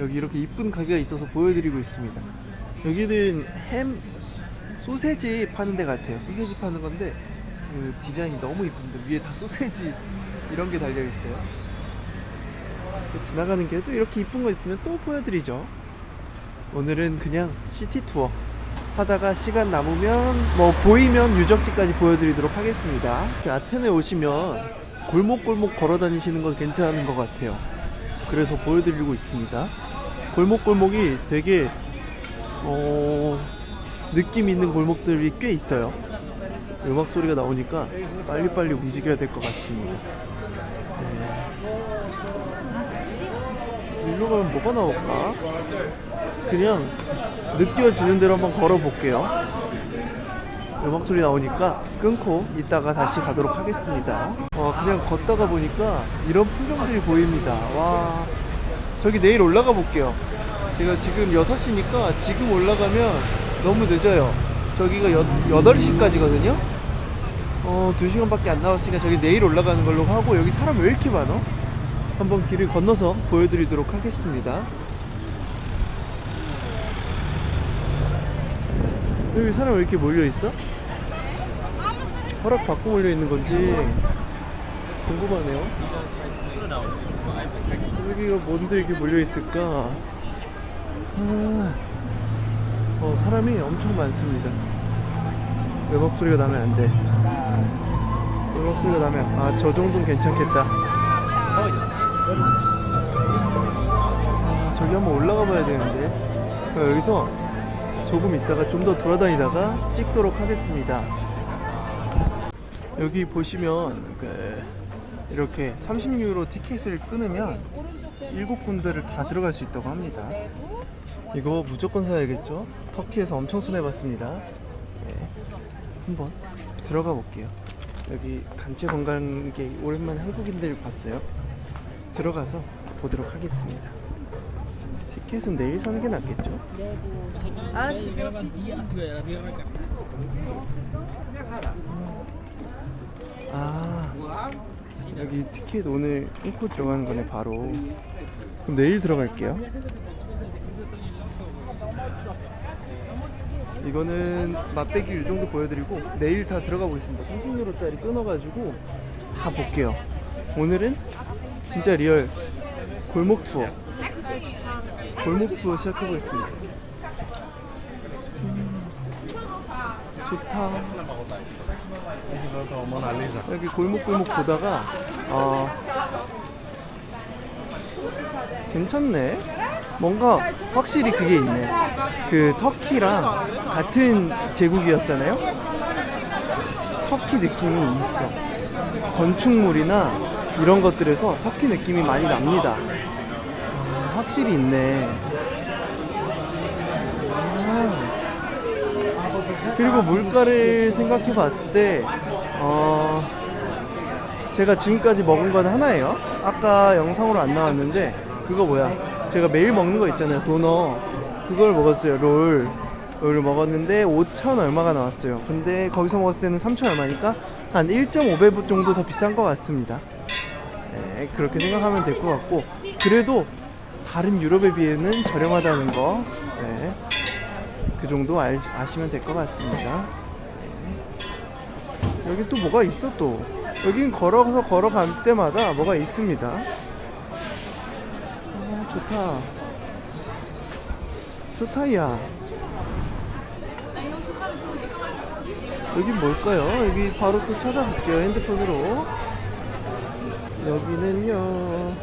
여기 이렇게 이쁜 가게가 있어서 보여드리고 있습니다. 여기는 햄 소세지 파는 데 같아요. 소세지 파는 건데 그 디자인이 너무 이쁜데 위에 다 소세지 이런 게 달려 있어요. 또 지나가는 길에 또 이렇게 이쁜 거 있으면 또 보여드리죠. 오늘은 그냥 시티 투어 하다가 시간 남으면 뭐 보이면 유적지까지 보여드리도록 하겠습니다. 아테네 오시면 골목골목 걸어 다니시는 건 괜찮은 것 같아요. 그래서 보여드리고 있습니다. 골목골목이 되게 어, 느낌 있는 골목들이 꽤 있어요. 음악 소리가 나오니까 빨리빨리 움직여야 될 것 같습니다. 네. 일로 가면 뭐가 나올까? 그냥 느껴지는 대로 한번 걸어볼게요. 음악 소리 나오니까 끊고 이따가 다시 가도록 하겠습니다. 와, 그냥 걷다가 보니까 이런 풍경들이 보입니다. 와, 저기 내일 올라가 볼게요. 제가 지금 6시니까 지금 올라가면 너무 늦어요. 저기가 여, 8시까지거든요? 어, 2시간밖에 안 남았으니까 저기 내일 올라가는 걸로 하고 여기 사람 왜 이렇게 많어? 한번 길을 건너서 보여드리도록 하겠습니다. 여기 사람 왜 이렇게 몰려 있어? 허락 받고 몰려 있는 건지 궁금하네요. 여기가 뭔데 이렇게 몰려 있을까? 아, 어, 사람이 엄청 많습니다. 음악 소리가 나면 안 돼. 음악 소리가 나면 아 저 정도는 괜찮겠다. 아, 저기 한번 올라가 봐야 되는데. 자 여기서 조금 있다가 좀 더 돌아다니다가 찍도록 하겠습니다. 여기 보시면 그 이렇게 30유로 티켓을 끊으면 일곱 군데를 다 들어갈 수 있다고 합니다. 이거 무조건 사야겠죠? 터키에서 엄청 손해봤습니다. 네. 한번 들어가 볼게요. 여기 단체 관광객 오랜만에 한국인들 봤어요. 들어가서 보도록 하겠습니다. 티켓은 내일 사는 게 낫겠죠? 아 여기 티켓 오늘 끊고 들어가는 거네 바로 그럼 내일 들어갈게요 이거는 맛배기 이 정도 보여드리고 내일 다 들어가 보겠습니다. 30유로짜리 끊어가지고 다 볼게요. 오늘은 진짜 리얼 골목 투어. 골목 투어 시작해 보겠습니다. 음, 좋다. 여기 골목골목 보다가 어, 괜찮네. 뭔가 확실히 그게 있네. 그 터키랑 같은 제국이었잖아요. 터키 느낌이 있어. 건축물이나 이런 것들에서 터키 느낌이 많이 납니다. 아, 확실히 있네. 아. 그리고 물가를 생각해 봤을 때, 어, 제가 지금까지 먹은 건 하나예요. 아까 영상으로 안 나왔는데, 그거 뭐야. 제가 매일 먹는 거 있잖아요. 도너. 그걸 먹었어요. 롤. 롤을 먹었는데 5천 얼마가 나왔어요. 근데 거기서 먹었을 때는 3천 얼마니까 한 1.5배 정도 더 비싼 것 같습니다. 네, 그렇게 생각하면 될 것 같고, 그래도 다른 유럽에 비해는 저렴하다는 거, 네. 그 정도 알, 아시면 될 것 같습니다. 네. 여기 또 뭐가 있어 또. 여긴 걸어서 걸어갈 때마다 뭐가 있습니다. 아, 좋다. 좋다, 야. 여긴 뭘까요? 여기 바로 또 찾아볼게요, 핸드폰으로. 여기는요.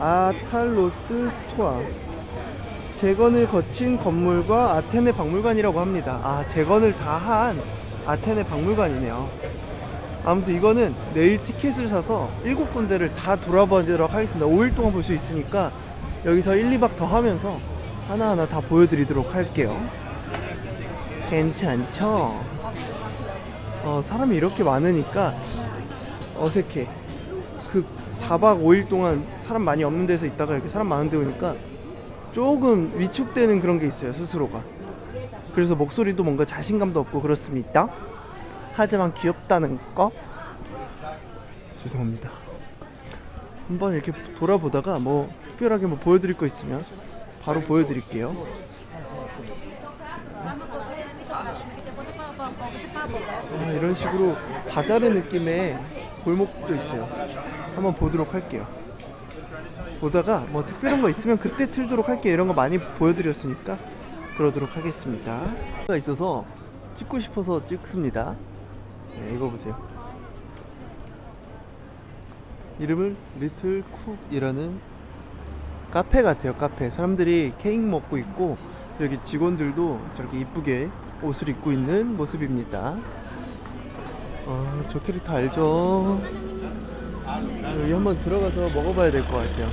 아탈로스 스토아. 재건을 거친 건물과 아테네 박물관이라고 합니다. 아, 재건을 다 한 아테네 박물관이네요. 아무튼 이거는 내일 티켓을 사서 일곱 군데를 다 돌아보도록 하겠습니다. 5일 동안 볼 수 있으니까 여기서 1, 2박 더 하면서 하나하나 다 보여드리도록 할게요. 괜찮죠? 어, 사람이 이렇게 많으니까 어색해. 그 4박 5일 동안 사람 많이 없는 데서 있다가 이렇게 사람 많은 데 오니까 조금 위축되는 그런 게 있어요 스스로가 그래서 목소리도 뭔가 자신감도 없고 그렇습니다 하지만 귀엽다는 거 죄송합니다 한번 이렇게 돌아보다가 뭐 특별하게 뭐 보여드릴 거 있으면 바로 보여드릴게요. 아, 이런 식으로 바자르 느낌의 골목도 있어요. 한번 보도록 할게요. 보다가 뭐 특별한 거 있으면 그때 틀도록 할게요. 이런 거 많이 보여드렸으니까 그러도록 하겠습니다. 가 있어서 찍고 싶어서 찍습니다. 네, 이거 보세요. 이름을 리틀 쿡이라는 카페 같아요. 카페. 사람들이 케이크 먹고 있고 여기 직원들도 저렇게 이쁘게 옷을 입고 있는 모습입니다. 아, 저 캐릭터 알죠? 여기 한번 들어가서 먹어봐야 될 것 같아요.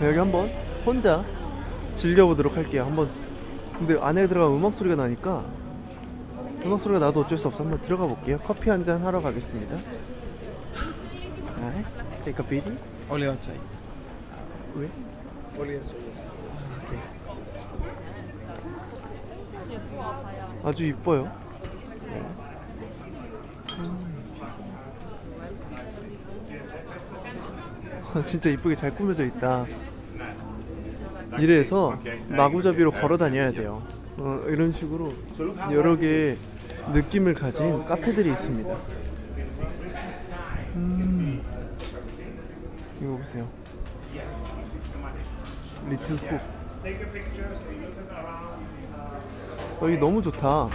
네. 여기 한번 혼자 즐겨보도록 할게요. 한번. 근데 안에 들어가면 음악 소리가 나니까 음악 소리가 나도 어쩔 수 없어. 한번 들어가 볼게요. 커피 한 잔 하러 가겠습니다. 네. Take a pity. Only outside. 왜? Only outside. 아주 이뻐요. 네. 음. 진짜 이쁘게 잘 꾸며져 있다. 이래서 마구잡이로 걸어 다녀야 돼요. 어, 이런 식으로 여러 개의 느낌을 가진 카페들이 있습니다. 음, 이거 보세요. 리틀 쿡. 여기 너무 좋다.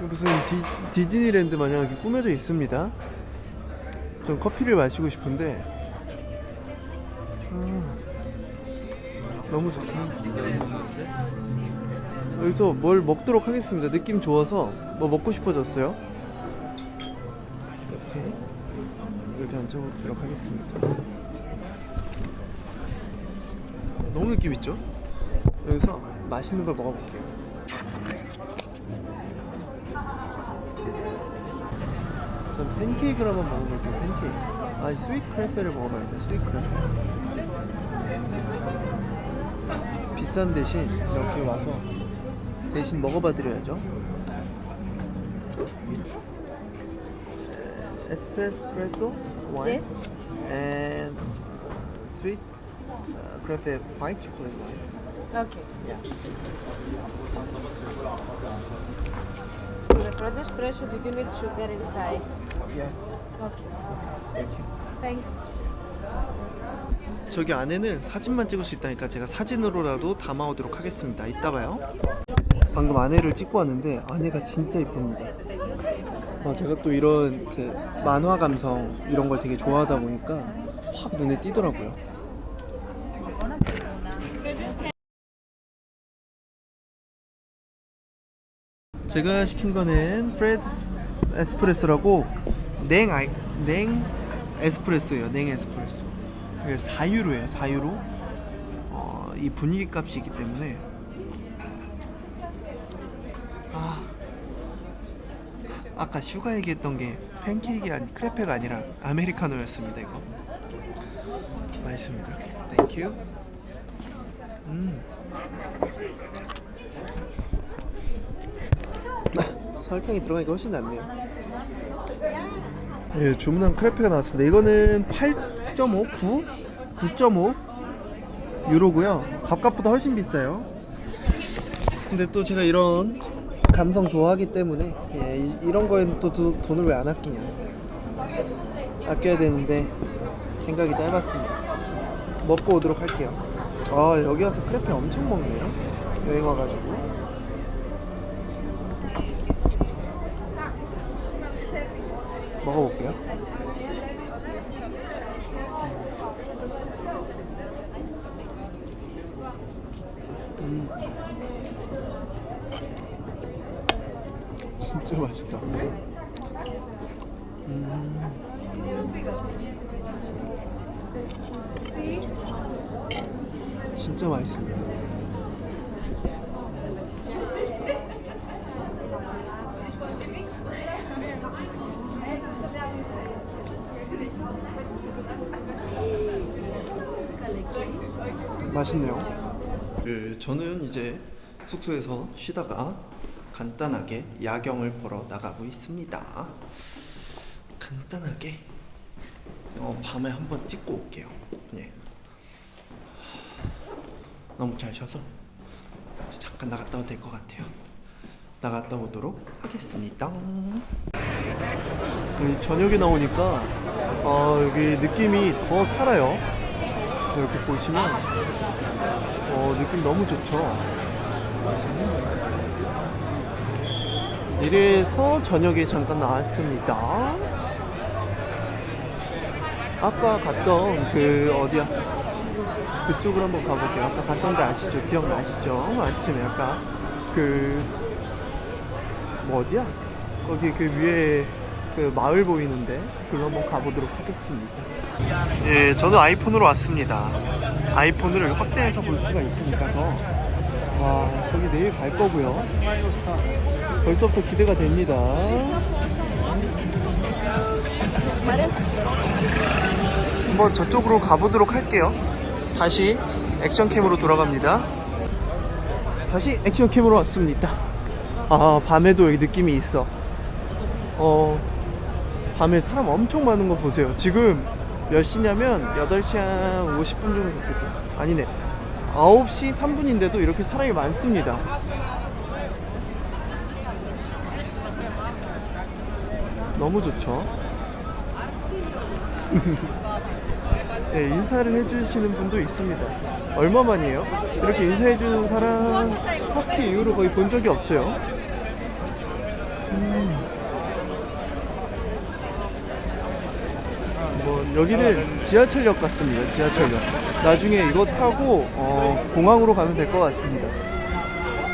무슨 디, 디즈니랜드 마냥 이렇게 꾸며져 있습니다. 전 커피를 마시고 싶은데 아, 너무 좋다. 여기서 뭘 먹도록 하겠습니다. 느낌 좋아서 뭐 먹고 싶어졌어요. 이렇게 이렇게 앉아보도록 하겠습니다. 너무 느낌 있죠? 여기서 맛있는 걸 먹어볼게요. 전 팬케이크를 한번 먹어볼게요. 팬케이크. 아, 이 스윗 크래페를 먹어봐야겠다. 스윗 크래페. 비싼 대신 이렇게 와서 대신 먹어봐 드려야죠. 에스프레소 와인 Yes. and uh, sweet uh, crepe white chocolate wine. Okay. Yeah. The fruit espresso, did you need sugar inside? Yeah. Okay. Thank you. Thanks. 저기 안에는 사진만 찍을 수 있다니까 제가 사진으로라도 담아오도록 하겠습니다. 이따 봐요. 방금 아내를 찍고 왔는데 아내가 진짜 이쁩니다. 어, 제가 또 이런 그 만화 감성 이런 걸 되게 좋아하다 보니까 확 눈에 띄더라고요. 제가 시킨 거는 프레드 에스프레소라고 냉 아이 냉 에스프레소예요. 냉 에스프레소. 이게 4유로예요. 4유로. 어, 이 분위기 값이기 때문에 아 아까 슈가 얘기했던 게 팬케이크 아니 크레페가 아니라 아메리카노였습니다. 이거 맛있습니다. 땡큐. 음. 설탕이 들어가니까 훨씬 낫네요. 예, 주문한 크레페가 나왔습니다. 이거는 8.5, 9, 9.5 유로고요. 밥값보다 훨씬 비싸요. 근데 또 제가 이런 감성 좋아하기 때문에 예, 이, 런 거에는 또 도- 돈을 왜 안 아끼냐. 아껴야 되는데 생각이 짧았습니다. 먹고 오도록 할게요. 아 여기 와서 크레페 엄청 먹네. 여행 와가지고. 먹어볼게요. 음. 진짜 맛있다. 음. 진짜 맛있습니다. 맛있네요. 그 저는 이제 숙소에서 쉬다가 간단하게 야경을 보러 나가고 있습니다. 간단하게 어, 밤에 한번 찍고 올게요. 예. 너무 잘 쉬어서 잠깐 나갔다 와도 될 것 같아요. 나갔다 오도록 하겠습니다. 저녁에 나오니까 어, 여기 느낌이 더 살아요. 이렇게 보시면 어, 느낌 너무 좋죠. 이래서 저녁에 잠깐 나왔습니다. 아까 갔던 그 어디야? 그쪽으로 한번 가볼게요. 아까 갔던 데 아시죠? 기억나시죠? 아침에 아까 그, 뭐 어디야? 거기 그 위에 그 마을 보이는데 그걸로 한번 가보도록 하겠습니다. 예, 저는 아이폰으로 왔습니다. 아이폰을 확대해서 볼 수가 있으니까 더. 와, 저기 내일 갈 거고요. 벌써부터 기대가 됩니다. 한번 저쪽으로 가보도록 할게요. 다시 액션캠으로 돌아갑니다. 다시 액션캠으로 왔습니다. 아, 밤에도 여기 느낌이 있어. 어, 밤에 사람 엄청 많은 거 보세요. 지금 몇 시냐면 8시 한 50분 정도 됐을 거예요. 아니네. 9시 3분인데도 이렇게 사람이 많습니다. 너무 좋죠. 네, 인사를 해주시는 분도 있습니다. 얼마만이에요? 이렇게 인사해주는 사람 터키 이후로 거의 본 적이 없어요. 음. 뭐 여기는 지하철역 같습니다. 지하철역. 나중에 이거 타고 어, 공항으로 가면 될 것 같습니다.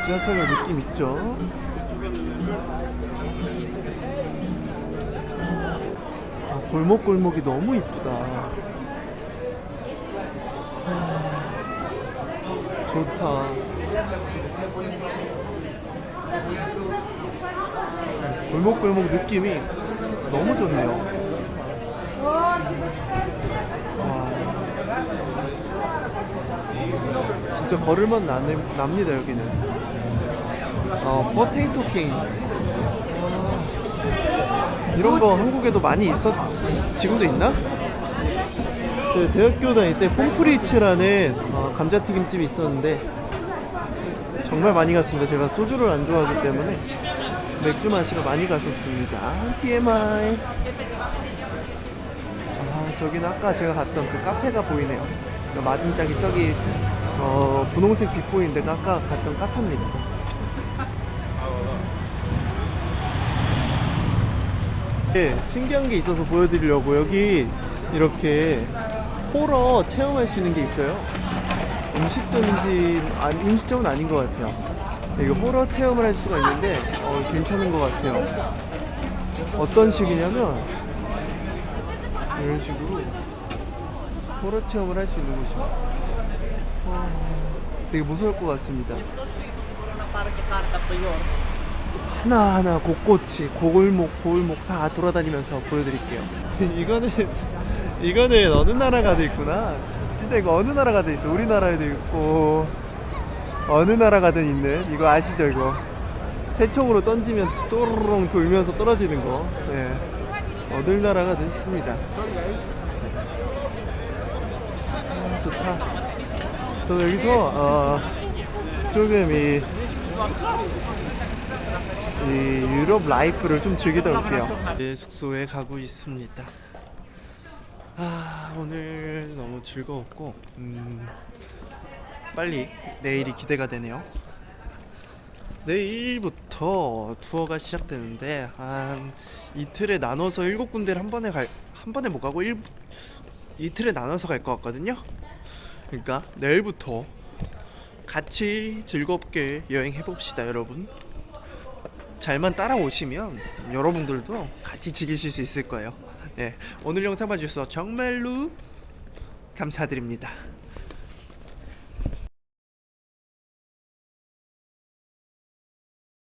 지하철역 느낌 있죠? 아, 골목골목이 너무 이쁘다. 좋다. 골목골목 느낌이 너무 좋네요. 와. 진짜 걸을만 나네, 납니다 여기는. 어, 포테이토 킹. 이런 거 한국에도 많이 있었 지금도 있나? 저 대학교 다닐 때 pom프리츠라는 어, 감자튀김집이 있었는데 정말 많이 갔습니다. 제가 소주를 안 좋아하기 때문에 맥주 마시러 많이 갔었습니다. TMI. 아 저기는 아까 제가 갔던 그 카페가 보이네요. 저 마진짝이 저기 어, 분홍색 빛 보이는데 아까 갔던 카페입니다. 네, 신기한 게 있어서 보여드리려고 여기 이렇게 호러 체험할 수 있는 게 있어요. 음식점인지 아니 음식점은 아닌 것 같아요. 이거 호러 체험을 할 수가 있는데 어, 괜찮은 것 같아요. 어떤 식이냐면 이런 식으로 호러 체험을 할 수 있는 곳이요. 어, 되게 무서울 것 같습니다. 하나하나 곳곳이 고골목 고골목 다 돌아다니면서 보여드릴게요 이거는 이거는 어느 나라 가도 있구나 진짜 이거 어느 나라 가도 있어 우리나라에도 있고 어느 나라 가든 있는 이거 아시죠 이거 새총으로 던지면 또르릉 돌면서 떨어지는 거 네. 어느 나라 가든 있습니다 아, 좋다 저 여기서 어, 조금 이 이 유럽 라이프를 좀 즐기다 올게요. 내 숙소에 가고 있습니다. 아 오늘 너무 즐거웠고 음, 빨리 내일이 기대가 되네요. 내일부터 투어가 시작되는데 한 이틀에 나눠서 일곱 군데를 한 번에 갈 한 번에 못 가고 일, 이틀에 나눠서 갈 것 같거든요. 그러니까 내일부터 같이 즐겁게 여행해 봅시다, 여러분. 잘만 따라오시면 여러분들도 같이 즐기실 수 있을 거예요. 네, 오늘 영상 봐주셔서 정말로 감사드립니다.